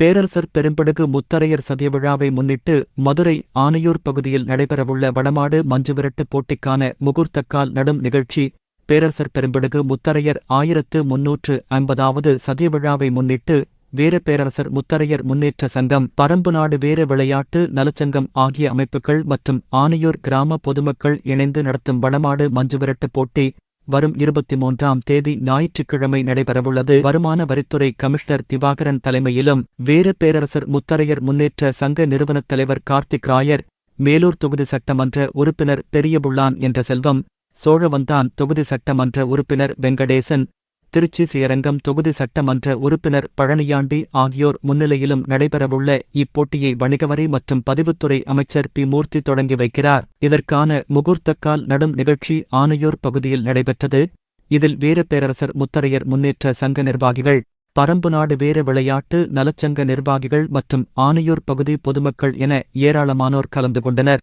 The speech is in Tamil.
பேரரசர் பெரும்படுகு முத்தரையர் சதய விழாவை முன்னிட்டு மதுரை ஆனையூர் பகுதியில் நடைபெறவுள்ள வடமாடு மஞ்சுவிரட்டு போட்டிக்கான முகூர்த்தக்கால் நடும் நிகழ்ச்சி பேரரசர் பெரும்படுகு முத்தரையர் ஆயிரத்து முன்னூற்று ஐம்பதாவது சதய விழாவை முன்னிட்டு வீர பேரரசர் முத்தரையர் முன்னேற்ற சங்கம் பரம்புநாடு வீர விளையாட்டு நலச்சங்கம் ஆகிய அமைப்புகள் மற்றும் ஆனையூர் கிராம பொதுமக்கள் இணைந்து நடத்தும் வடமாடு மஞ்சுவிரட்டு போட்டி வரும் இருபத்தி மூன்றாம் தேதி ஞாயிற்றுக்கிழமை நடைபெறவுள்ளது. வருமான வரித்துறை கமிஷனர் திவாகரன் தலைமையிலும் வேறு பேரரசர் முத்தரையர் முன்னேற்ற சங்க நிறுவனத் தலைவர் கார்த்திக் ராயர் மேலூர் தொகுதி சட்டமன்ற உறுப்பினர் பெரியபுள்ளான் என்ற செல்வம் சோழவந்தான் தொகுதி சட்டமன்ற உறுப்பினர் வெங்கடேசன் திருச்சி சேரங்கம் தொகுதி சட்டமன்ற உறுப்பினர் பழனியாண்டி ஆகியோர் முன்னிலையிலும் நடைபெறவுள்ள இப்போட்டியை வணிகவரி மற்றும் பதிவுத்துறை அமைச்சர் பி. மூர்த்தி தொடங்கி வைக்கிறார். இதற்கான முகூர்த்தக்கால் நடும் நிகழ்ச்சி ஆனையூர் பகுதியில் நடைபெற்றது. இதில் வீரப்பேரரசர் முத்தரையர் முன்னேற்ற சங்க நிர்வாகிகள் பரம்புநாடு வீர விளையாட்டு நலச்சங்க நிர்வாகிகள் மற்றும் ஆனையூர் பகுதி பொதுமக்கள் என ஏராளமானோர் கலந்து கொண்டனர்.